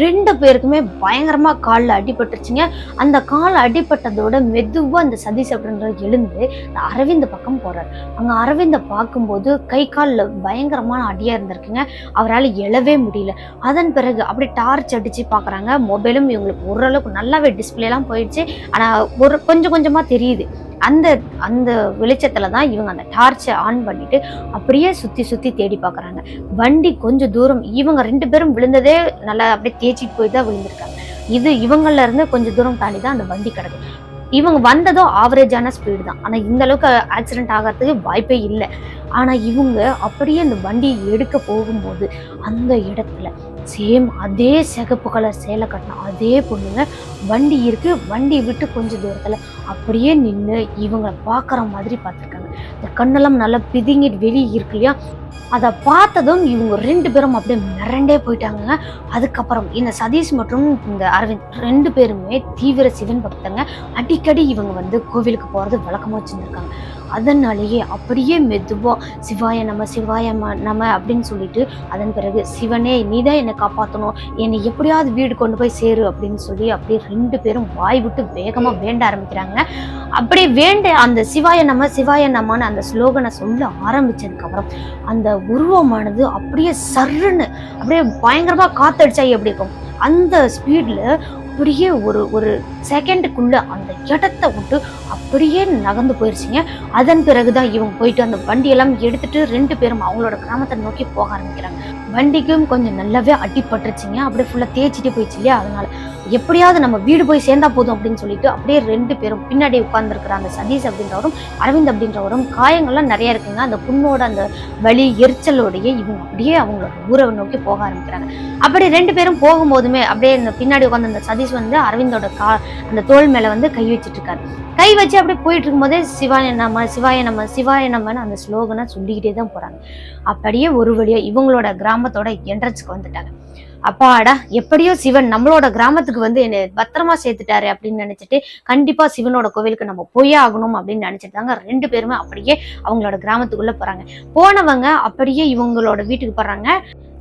ரெண்டு பேருக்குமே பயங்கரமாக காலில் அடிபட்டுருச்சுங்க. அந்த கால் அடிபட்டதோட மெதுவாக அந்த சதீஷ் அப்படின்றவர் எழுந்து இந்த அரவிந்த் பக்கம் போகிறார் அங்கே அரவிந்தை பார்க்கும்போது கை காலில் பயங்கரமான அடியாக இருந்திருக்குங்க. அவரால் எழவே முடியல. அதன் பிறகு அப்படி டார்ச் அடித்து பார்க்குறாங்க மொபைலும் இவங்களுக்கு ஓரளவுக்கு நல்லாவே டிஸ்பிளேலாம் போயிடுச்சு. ஆனால் ஒரு கொஞ்சம் கொஞ்சமாக தெரியுது. அந்த அந்த வெளிச்சத்தில் தான் இவங்க அந்த டார்ச்சை ஆன் பண்ணிட்டு அப்படியே சுற்றி சுற்றி தேடி பார்க்குறாங்க வண்டி கொஞ்சம் தூரம் இவங்க ரெண்டு பேரும் விழுந்ததே நல்லா அப்படியே தேய்ச்சிட்டு போய் தான் விழுந்திருக்காங்க. இது இவங்கள இருந்து கொஞ்சம் தூரம் தாண்டி தான் அந்த வண்டி கிடக்கு. இவங்க வந்ததும் ஆவரேஜான ஸ்பீடு தான். ஆனால் இந்த அளவுக்கு ஆக்சிடென்ட் ஆகிறதுக்கு வாய்ப்பே இல்லை. ஆனால் இவங்க அப்படியே அந்த வண்டியை எடுக்க போகும்போது அந்த இடத்துல சேம் அதே சிகப்பு கலர் சேலை கட்டின அதே பொண்ணுங்க வண்டி இருக்கு வண்டி விட்டு கொஞ்சம் தூரத்துல அப்படியே நின்று இவங்களை பார்க்குற மாதிரி பார்த்துருக்காங்க. இந்த கண்ணெல்லாம் நல்லா பிதுங்கிட்டு வெளியே இருக்கு இல்லையா? அதை பார்த்ததும் இவங்க ரெண்டு பேரும் அப்படியே மிரண்டே போயிட்டாங்க. அதுக்கப்புறம் இந்த சதீஷ் மற்றும் இந்த அரவிந்த் ரெண்டு பேருமே தீவிர சிவன் பக்தங்க. அடிக்கடி இவங்க வந்து கோவிலுக்கு போகிறது வழக்கமாக வச்சுருந்துருக்காங்க. அதனாலேயே அப்படியே மெதுவா சிவாய நம்ம சிவாய நம்ம அப்படின்னு சொல்லிட்டு அதன் பிறகு சிவனே நீதான் என்னை காப்பாற்றணும் என்னை எப்படியாவது வீடு கொண்டு போய் சேரு அப்படின்னு சொல்லி அப்படியே ரெண்டு பேரும் வாய் விட்டு வேகமாக வேண்ட ஆரம்பிக்கிறாங்க. அப்படியே வேண்ட அந்த சிவாய நம்ம சிவாய நம்மன்னு அந்த ஸ்லோகனை சொல்ல ஆரம்பித்ததுக்கப்புறம் அந்த அந்த உருவமானது அப்படியே சர்ருன்னு அப்படியே பயங்கரமா காத்தடிச்சா எப்படி இருக்கும்? அந்த ஸ்பீட்ல அப்படியே ஒரு ஒரு செகண்டுக்குள்ள அந்த இடத்த விட்டு அப்படியே நகர்ந்து போயிருச்சுங்க. அதன் பிறகுதான் இவங்க போயிட்டு அந்த வண்டியெல்லாம் எடுத்துட்டு ரெண்டு பேரும் அவங்களோட கிராமத்தை நோக்கி போக ஆரம்பிக்கிறாங்க. வண்டிக்கும் கொஞ்சம் நல்லாவே அடிபட்டுருச்சிங்க. அப்படியே ஃபுல்லாக தேய்ச்சிட்டு போயிடுச்சு இல்லையா? அதனால எப்படியாவது நம்ம வீடு போய் சேர்ந்தா போதும் அப்படின்னு சொல்லிட்டு அப்படியே ரெண்டு பேரும் பின்னாடி உட்கார்ந்துருக்கிற அந்த சதீஷ் அப்படின்றவரும் அரவிந்த் அப்படின்றவரும் காயங்கள்லாம் நிறைய இருக்குங்க. அந்த புண்ணோட அந்த வலி எரிச்சலோடையே இவங்க அப்படியே அவங்களோட ஊரை நோக்கி போக ஆரம்பிக்கிறாங்க. அப்படி ரெண்டு பேரும் போகும்போதுமே அப்படியே இந்த பின்னாடி உட்காந்து அந்த சதீஷ் வந்து அரவிந்தோட கா அந்த தோல் மேலே வந்து கை வச்சுட்டு இருக்காரு கை வச்சு அப்படியே போயிட்டு இருக்கும்போதே சிவாய நம்ம சிவாய நம்ம சிவாய நம்மன்னு அந்த ஸ்லோகனை சொல்லிக்கிட்டே தான் போகிறாங்க அப்படியே ஒரு வழியாக இவங்களோட கிராமத்தோட என்ட்ரன்ஸ்க்கு வந்துட்டாங்க. அப்பாடா எப்படியோ சிவன் நம்மளோட கிராமத்துக்கு வந்து என்னை பத்திரமா சேர்த்துட்டாரு அப்படின்னு நினைச்சிட்டு கண்டிப்பா சிவனோட கோவிலுக்கு நம்ம போயே ஆகணும் அப்படின்னு நினைச்சிட்டு தாங்க ரெண்டு பேருமே அப்படியே அவங்களோட கிராமத்துக்குள்ள போறாங்க. போனவங்க அப்படியே இவங்களோட வீட்டுக்கு போறாங்க.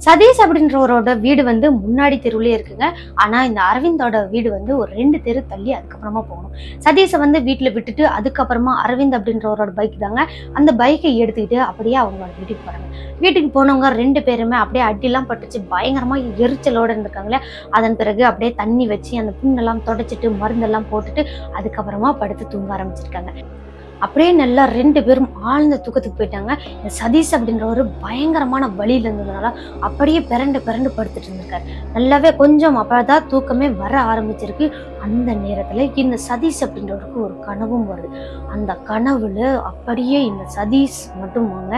சதீஷ் அப்படின்றவரோட வீடு வந்து முன்னாடி தெருவுலேயே இருக்குங்க. ஆனால் இந்த அரவிந்தோட வீடு வந்து ஒரு ரெண்டு தெரு தள்ளி அதுக்கப்புறமா போகணும். சதீஷை வந்து வீட்டில் விட்டுட்டு அதுக்கப்புறமா அரவிந்த் அப்படின்றவரோட பைக் தாங்க. அந்த பைக்கை எடுத்துக்கிட்டு அப்படியே அவங்களோட வீட்டுக்கு போகிறாங்க வீட்டுக்கு போனவங்க ரெண்டு பேருமே அப்படியே அடிலாம் பட்டுச்சு. பயங்கரமாக எரிச்சலோடு இருந்திருக்காங்களே. அதன் பிறகு அப்படியே தண்ணி வச்சு அந்த புண்ணெல்லாம் தொடச்சிட்டு மருந்தெல்லாம் போட்டுட்டு அதுக்கப்புறமா படுத்து தூங்க ஆரம்பிச்சிருக்காங்க. அப்படியே நல்லா ரெண்டு பேரும் ஆழ்ந்த தூக்கத்துக்கு போயிட்டாங்க. இந்த சதீஷ் அப்படின்றவர் பயங்கரமான வழியில் இருந்ததுனால அப்படியே பிறண்டு பிறண்டு படுத்துட்டு இருந்திருக்காரு. நல்லாவே கொஞ்சம் அப்பதான் தூக்கமே வர ஆரம்பிச்சிருக்கு. அந்த நேரத்தில் இந்த சதீஷ் அப்படின்றவருக்கு ஒரு கனவும் வருது. அந்த கனவுல அப்படியே இந்த சதீஷ் மட்டும் வாங்க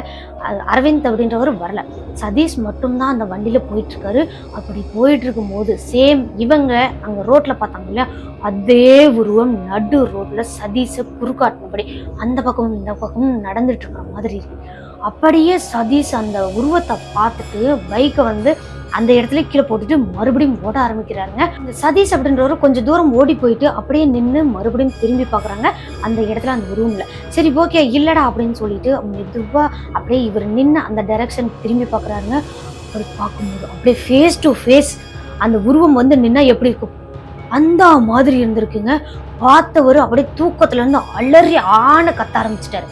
அரவிந்த் அப்படின்றவர் வரல. சதீஷ் மட்டும்தான் அந்த வண்டியில் போயிட்டுருக்காரு. அப்படி போயிட்டு இருக்கும்போது சேம் இவங்க அங்கே ரோட்டில் பார்த்தாங்க இல்லையா? அதே உருவம் நடு ரோட்டில் சதீஷை குறுக்காட்டினபடி அந்த பக்கமும் இந்த பக்கமும் நடந்துட்டு இருக்கிற மாதிரி இருக்கு. அப்படியே சதீஷ் அந்த உருவத்தை பார்த்துட்டு பைக்கை வந்து அந்த இடத்துல கீழே போட்டுட்டு மறுபடியும் ஓட ஆரம்பிக்கிறாருங்க. இந்த சதீஷ் அப்படின்றவர் கொஞ்சம் தூரம் ஓடி போயிட்டு அப்படியே நின்று மறுபடியும் திரும்பி பார்க்குறாங்க அந்த இடத்துல அந்த ரூமில் சரி ஓகே இல்லைடா அப்படின்னு சொல்லிட்டு மெதுவாக அப்படியே இவர் நின்று அந்த டைரக்ஷன் திரும்பி பார்க்குறாருங்க. அப்படி பார்க்கும்போது அப்படியே ஃபேஸ் டு ஃபேஸ் அந்த உருவம் வந்து நின்னா எப்படி இருக்கும்? அந்த மாதிரி இருந்திருக்குங்க. பார்த்தவர் அப்படியே தூக்கத்துலேருந்து அலறி ஆன கத்த ஆரம்பிச்சிட்டாரு.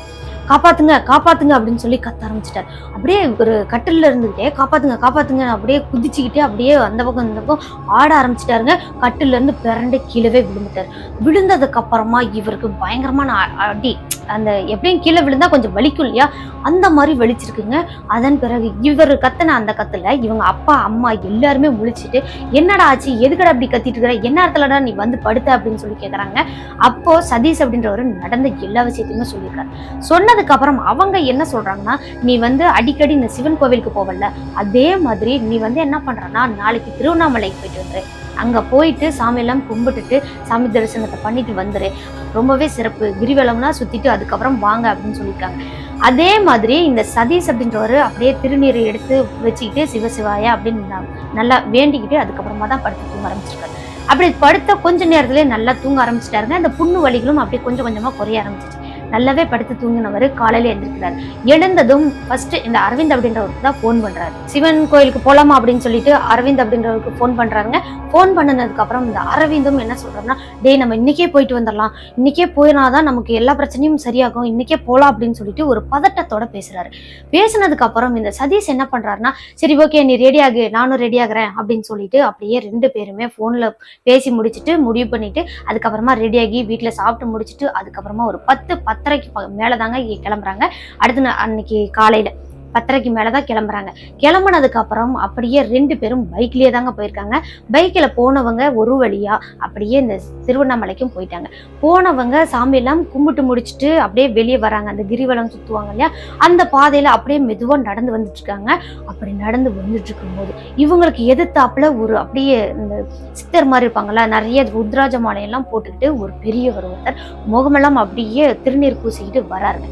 காப்பாத்துங்க காப்பாத்துங்க அப்படின்னு சொல்லி கத்த ஆரம்பிச்சிட்டாரு. அப்படியே ஒரு கட்டில இருந்துகிட்டே காப்பாத்துங்க காப்பாத்துங்க அப்படியே குதிச்சுக்கிட்டே அப்படியே அந்த பக்கம் இந்த பக்கம் ஆட ஆரம்பிச்சிட்டாருங்க. கட்டில இருந்து பிறண்டு கீழவே விழுந்துட்டாரு. விழுந்ததுக்கு அப்புறமா இவருக்கு பயங்கரமான அடி அந்த எப்படியும் கீழே விழுந்தா கொஞ்சம் வலிக்கும் இல்லையா? அந்த மாதிரி வலிச்சிருக்குங்க. அதன் பிறகு இவர் கத்தின அந்த கத்துல இவங்க அப்பா அம்மா எல்லாருமே முழிச்சிட்டு என்னடா ஆச்சு? எதுக்கடா அப்படி கத்திட்டு இருக்கிற? என்ன இடத்துலடா நீ வந்து படுத்த? அப்படின்னு சொல்லி கேக்குறாங்க. அப்போ சதீஷ் அப்படின்றவர் நடந்த எல்லா விஷயத்தையுமே சொல்லியிருக்காரு. சொன்ன அப்புறம் அவங்க என்ன சொல்றாங்கன்னா நீ வந்து அடிக்கடி இந்த சிவன் கோவிலுக்கு போவல்ல. அதே மாதிரி நீ வந்து என்ன பண்றன்னா நாளைக்கு திருவண்ணாமலைக்கு போயிட்டு வந்துரு. அங்க போயிட்டு சாமியெல்லாம் கும்பிட்டுட்டு சாமி தரிசனத்தை பண்ணிட்டு வந்துரு. ரொம்பவே சிறப்பு. கிரிவலம்னா சுத்திட்டு அதுக்கப்புறம் வாங்க அப்படின்னு சொல்லியிருக்காங்க. அதே மாதிரி இந்த சதீஷ் அப்படின்றவர் அப்படியே திருநீரை எடுத்து வச்சுக்கிட்டு சிவசிவாயா அப்படின்னு நல்லா வேண்டிக்கிட்டு அதுக்கப்புறமா தான் படுத்து தூங்க ஆரம்பிச்சிருக்காரு. அப்படி படுத்த கொஞ்ச நேரத்துலேயே நல்லா தூங்க ஆரம்பிச்சிட்டாருங்க. அந்த புண்ணு வலிகளும் அப்படியே கொஞ்சம் கொஞ்சமாக குறைய ஆரம்பிச்சிச்சு நல்லாவே படுத்து தூங்கினவர் காலையில எழுந்திருக்கிறார். எழுந்ததும் ஃபர்ஸ்ட் இந்த அரவிந்த் அப்படின்றவருக்கு தான் ஃபோன் பண்றாரு. சிவன் கோயிலுக்கு போலாமா அப்படின்னு சொல்லிட்டு அரவிந்த் அப்படின்றவருக்கு ஃபோன் பண்றாருங்க. ஃபோன் பண்ணதுக்கு அப்புறம் இந்த அரவிந்தும் என்ன சொல்றாருன்னா டேய் நம்ம இன்னைக்கே போயிட்டு வந்துடலாம் இன்னைக்கே போயினாதான் நமக்கு எல்லா பிரச்சனையும் சரியாகும். இன்னைக்கே போலாம் அப்படின்னு சொல்லிட்டு ஒரு பதட்டத்தோட பேசுறாரு. பேசினதுக்கு அப்புறம் இந்த சதீஷ் என்ன பண்றாருன்னா சரி ஓகே நீ ரெடி ஆகு. நானும் ரெடி ஆகுறேன் அப்படின்னு சொல்லிட்டு அப்படியே ரெண்டு பேருமே ஃபோனில் பேசி முடிச்சுட்டு முடிவு பண்ணிட்டு அதுக்கப்புறமா ரெடி ஆகி வீட்டுல சாப்பிட்டு முடிச்சுட்டு அதுக்கப்புறமா ஒரு பத்து பத்து பத்தரைக்கு மேலே மேலதாங்க கிளம்புறாங்க. அடுத்த அன்னைக்கு காலையில் பத்தரைக்கு மேலதான் கிளம்புறாங்க. கிளம்புனதுக்கு அப்புறம் அப்படியே ரெண்டு பேரும் பைக்லயே தாங்க போயிருக்காங்க. பைக்ல போனவங்க ஒரு வழியா அப்படியே இந்த திருவண்ணாமலைக்கும் போயிட்டாங்க. போனவங்க சாமியெல்லாம் கும்பிட்டு முடிச்சுட்டு அப்படியே வெளியே வராங்க. அந்த கிரிவலம் சுத்துவாங்க இல்லையா? அந்த பாதையில அப்படியே மெதுவா நடந்து வந்துட்டு இருக்காங்க அப்படி நடந்து வந்துட்டு இருக்கும்போது இவங்களுக்கு எதிர்த்தாப்புல ஒரு அப்படியே இந்த சித்தர் மாதிரி இருப்பாங்கல்ல நிறைய ருத்ராஜ மாலையெல்லாம் போட்டுக்கிட்டு ஒரு பெரியவர் ஒருத்தர் முகமெல்லாம் அப்படியே திருநீர் பூசிக்கிட்டு வராருங்க.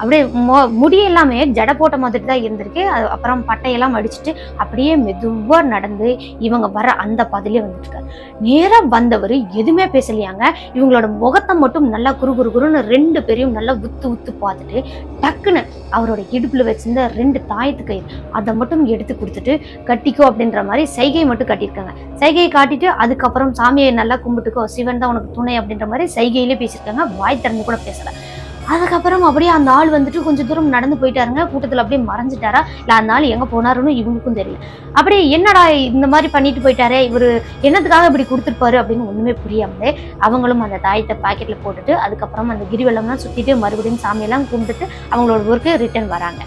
அப்படியே மொ- முடி எல்லாமே ஜடை போட்ட மாதிரி தான் இருந்திருக்கு. அது அப்புறம் பட்டையெல்லாம் அடிச்சுட்டு அப்படியே மெதுவாக நடந்து இவங்க வர அந்த பாதையிலே வந்துட்டு நேராக வந்தவர் எதுவுமே பேசலையாங்க. இவங்களோட முகத்தை மட்டும் நல்லா குறு குறு குருன்னு ரெண்டு பேரையும் நல்லா உத்து உத்து பார்த்துட்டு டக்குன்னு அவரோட இடுப்பில் வச்சிருந்த ரெண்டு தாயத்து கயிறு அதை மட்டும் எடுத்து கொடுத்துட்டு கட்டிக்கோ அப்படின்ற மாதிரி சைகை மட்டும் கட்டியிருக்காங்க. சைகையை காட்டிட்டு அதுக்கப்புறம் சாமியை நல்லா கும்பிட்டுக்கோ சிவன் தான் உனக்கு துணை அப்படின்ற மாதிரி சைகையிலே பேசியிருக்காங்க. வாய் திறந்து கூட பேசலை. அதுக்கப்புறம் அப்படியே அந்த ஆள் வந்துட்டு கொஞ்சம் தூரம் நடந்து போயிட்டாருங்க. கூட்டத்தில் அப்படியே மறைஞ்சிட்டாரா? இல்லை அந்த ஆள் எங்கே போனாருன்னு இவங்களுக்கும் தெரியல. அப்படியே என்னடா இந்த மாதிரி பண்ணிட்டு போயிட்டாரே? இவரு என்னத்துக்காக இப்படி கொடுத்துருப்பாரு அப்படின்னு ஒன்றுமே புரியாமலே அவங்களும் அந்த தாயத்தை பாக்கெட்டில் போட்டுட்டு அதுக்கப்புறம் அந்த கிரிவலம்லாம் சுற்றிட்டு மறுபடியும் சாமியெல்லாம் கும்பிட்டுட்டு அவங்களோட ஊருக்கு ரிட்டர்ன் வராங்க.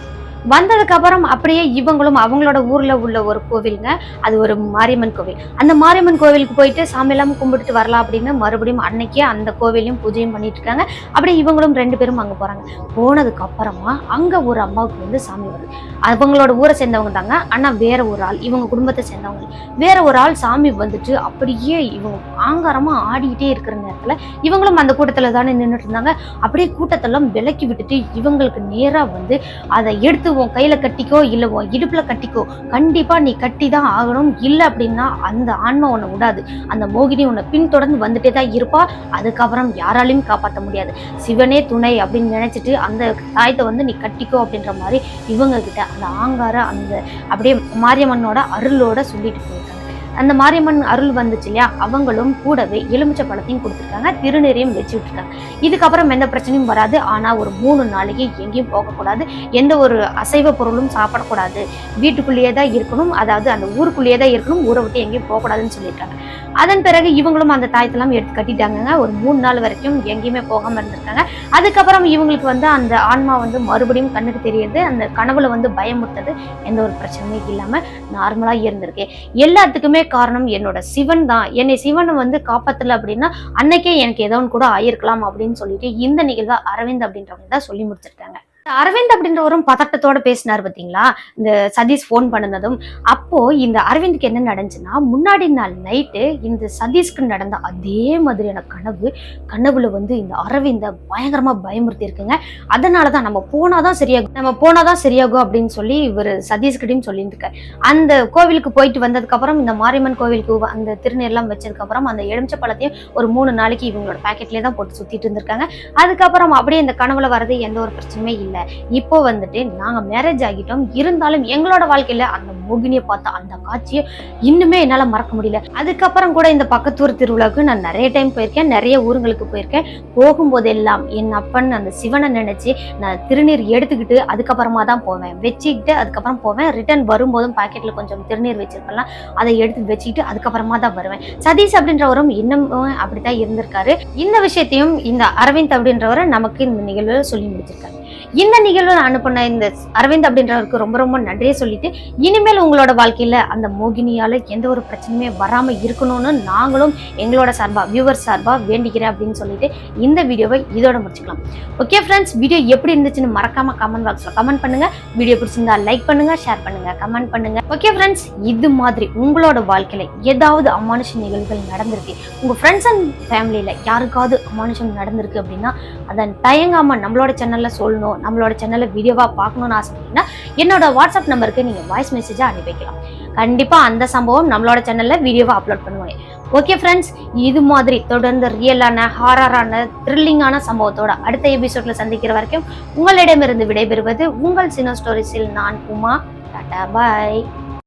வந்ததுக்கு அப்புறம் அப்படியே இவங்களும் அவங்களோட ஊர்ல உள்ள ஒரு கோவிலுங்க. அது ஒரு மாரியம்மன் கோவில். அந்த மாரியம்மன் கோவிலுக்கு போயிட்டு சாமியெல்லாம் கும்பிட்டுட்டு வரலாம் அப்படின்னு மறுபடியும் அன்னைக்கே அந்த கோவிலையும் பூஜையும் பண்ணிட்டு இருக்காங்க. அப்படியே இவங்களும் ரெண்டு பேரும் அங்க போறாங்க. போனதுக்கு அப்புறமா அங்க ஒரு அம்மாவுக்கு வந்து சாமி வருது. அவங்களோட ஊரை சேர்ந்தவங்க தாங்க. ஆனா வேற ஒரு ஆள் இவங்க குடும்பத்தை சேர்ந்தவங்க. வேற ஒரு ஆள் சாமி வந்துட்டு அப்படியே இவங்க ஆங்காரமா ஆடிக்கிட்டே இருக்கிற நேரத்துல இவங்களும் அந்த கூட்டத்துல தானே நின்றுட்டு இருந்தாங்க. அப்படியே கூட்டத்தெல்லாம் விலக்கி விட்டுட்டு இவங்களுக்கு நேரா வந்து அதை எடுத்து உன் கையில கட்டிக்கோ இல்லை உன் இடுப்புல கட்டிக்கோ. கண்டிப்பா நீ கட்டி தான் ஆகணும். இல்லை அப்படின்னா அந்த ஆன்மா உன்னை விடாது. அந்த மோகினி உன்னை பின்தொடர்ந்து வந்துட்டே தான் இருப்பா. அதுக்கப்புறம் யாராலையும் காப்பாற்ற முடியாது. சிவனே துணை அப்படின்னு நினைச்சிட்டு அந்த தாயத்தை வந்து நீ கட்டிக்கோ அப்படின்ற மாதிரி இவங்க கிட்ட அந்த ஆங்கார அந்த அப்படியே மாரியம்மனோட அருளோட சொல்லிட்டு போயிருக்காங்க அந்த மாரியம்மன் அருள் வந்துச்சு இல்லையா? அவங்களும் கூடவே எலுமிச்சை பழத்தையும் கொடுத்துருக்காங்க திருநீரையும் வச்சு விட்டுருக்காங்க இதுக்கப்புறம் எந்த பிரச்சனையும் வராது. ஆனால் ஒரு மூணு நாளைக்கு எங்கேயும் போகக்கூடாது. எந்த ஒரு அசைவ பொருளும் சாப்பிடக்கூடாது. வீட்டுக்குள்ளேயே தான் இருக்கணும். அதாவது அந்த ஊருக்குள்ளேயே தான் இருக்கணும். ஊரை விட்டு எங்கேயும் போகக்கூடாதுன்னு சொல்லியிருக்காங்க. அதன் பிறகு இவங்களும் அந்த தாயத்தெல்லாம் எடுத்து கட்டிட்டாங்கங்க. ஒரு மூணு நாள் வரைக்கும் எங்கேயுமே போகாமல் இருந்திருக்காங்க. அதுக்கப்புறம் இவங்களுக்கு வந்து அந்த ஆன்மா வந்து மறுபடியும் கண்ணுக்கு தெரியுது. அந்த கனவுல வந்து பயமுறுத்தது. எந்த ஒரு பிரச்சனையும் இல்லாமல் நார்மலாக இருந்திருக்கு. எல்லாத்துக்குமே காரணம் என்னோட சிவன் தான். என்னை சிவன் வந்து காப்பாத்தல அப்படின்னா அன்னைக்கே எனக்கு ஏதோ ஒன்று கூட ஆயிருக்கலாம் அப்படின்னு சொல்லிட்டு இந்த நிகழ்வை அரவிந்த் அப்படின்றவங்க தான் சொல்லி முடிச்சிருக்காங்க. அரவிந்த் அப்படின்றவரும் பதட்டத்தோட பேசினார் பார்த்தீங்களா இந்த சதீஷ் ஃபோன் பண்ணதும் அப்போ இந்த அரவிந்துக்கு என்ன நடந்துச்சுன்னா முன்னாடி நாள் நைட்டு இந்த சதீஷ்க்கு நடந்த அதே மாதிரியான கனவு கனவுல வந்து இந்த அரவிந்த பயங்கரமா பயமுறுத்தி இருக்குங்க அதனாலதான் நம்ம போனாதான் சரியாகும். நம்ம போனாதான் சரியாகும் அப்படின்னு சொல்லி இவர் சதீஷ்கிட்டையும் சொல்லியிருக்காரு. அந்த கோவிலுக்கு போயிட்டு வந்ததுக்கு அப்புறம் இந்த மாரியம்மன் கோவிலுக்கு வ- அந்த திருநீர்லாம் வச்சதுக்கு அப்புறம் அந்த எலுமிச்சை பழத்தையும் ஒரு மூணு நாளைக்கு இவங்களோட பேக்கெட்லேயே தான் போட்டு சுத்திட்டு இருந்திருக்காங்க. அதுக்கப்புறம் அப்படியே இந்த கனவுல வரது எந்த ஒரு பிரச்சனையுமே இல்லை. இப்போ வந்துட்டு நாங்கள் மேரேஜ் ஆகிட்டோம். இருந்தாலும் எங்களோட வாழ்க்கையில் அந்த மோகினியை பார்த்த அந்த காட்சியை இன்னுமே என்னால் மறக்க முடியல. அதுக்கப்புறம் கூட இந்த பக்கத்தூர் திருவிழாவுக்கு நான் நிறைய டைம் போயிருக்கேன். நிறைய ஊருங்களுக்கு போயிருக்கேன். போகும்போதெல்லாம் என் அப்பன் அந்த சிவனை நினச்சி நான் திருநீர் எடுத்துக்கிட்டு அதுக்கப்புறமா தான் போவேன். வச்சுக்கிட்டு அதுக்கப்புறம் போவேன். ரிட்டர்ன் வரும்போதும் பாக்கெட்டில் கொஞ்சம் திருநீர் வச்சிருக்கலாம் அதை எடுத்து வச்சுக்கிட்டு அதுக்கப்புறமா தான் வருவேன். சதீஷ் அப்படின்றவரும் இன்னமும் அப்படித்தான் இருந்திருக்காரு. இந்த விஷயத்தையும் இந்த அரவிந்த் அப்படின்றவரை நமக்கு இந்த நிகழ்வில் சொல்லி முடிச்சிருக்காரு. இந்த நிகழ்வு அனுப்பின இந்த அரவிந்த் அப்படின்றவருக்கு ரொம்ப ரொம்ப நன்றியை சொல்லிட்டு இனிமேல் உங்களோட வாழ்க்கையில் அந்த மோகினியால் எந்த ஒரு பிரச்சனையுமே வராமல் இருக்கணும்னு நாங்களும் எங்களோட சார்பாக வியூவர் சார்பாக வேண்டிக்கிறேன் அப்படின்னு சொல்லிட்டு இந்த வீடியோவை இதோட முடிச்சுக்கலாம். ஓகே ஃப்ரெண்ட்ஸ் வீடியோ எப்படி இருந்துச்சுன்னு மறக்காம கமெண்ட் பாக்ஸில் கமெண்ட் பண்ணுங்க. வீடியோ பிடிச்சிருந்தா லைக் பண்ணுங்க ஷேர் பண்ணுங்க கமெண்ட் பண்ணுங்க. ஓகே ஃப்ரெண்ட்ஸ் இது மாதிரி உங்களோட வாழ்க்கையில் ஏதாவது அமானுஷ நிகழ்வுகள் நடந்திருக்கு உங்கள் ஃப்ரெண்ட்ஸ் அண்ட் ஃபேமிலியில் யாருக்காவது அமானுஷம் நடந்திருக்கு அப்படின்னா அதை தயங்காமல் நம்மளோட சேனலில் சொல்லணும். நம்மளோட சேனலில் வீடியோவாக பார்க்கணும்னு ஆசைப்பட்டீங்கன்னா என்னோட வாட்ஸ்அப் நம்பருக்கு நீங்கள் வாய்ஸ் மெசேஜாக அனுப்பி வைக்கலாம். கண்டிப்பாக அந்த சம்பவம் நம்மளோட சேனலில் வீடியோவாக அப்லோட் பண்ணுவாங்க ஓகே ஃப்ரெண்ட்ஸ் இது மாதிரி தொடர்ந்து ரியலான ஹாரரான த்ரில்லிங்கான சம்பவத்தோட அடுத்த எபிசோட்ல சந்திக்கிற வரைக்கும் உங்களிடமிருந்து விடைபெறுவது உங்கள் சினோ ஸ்டோரிஸில் நான் உமா. டாட்டா பாய்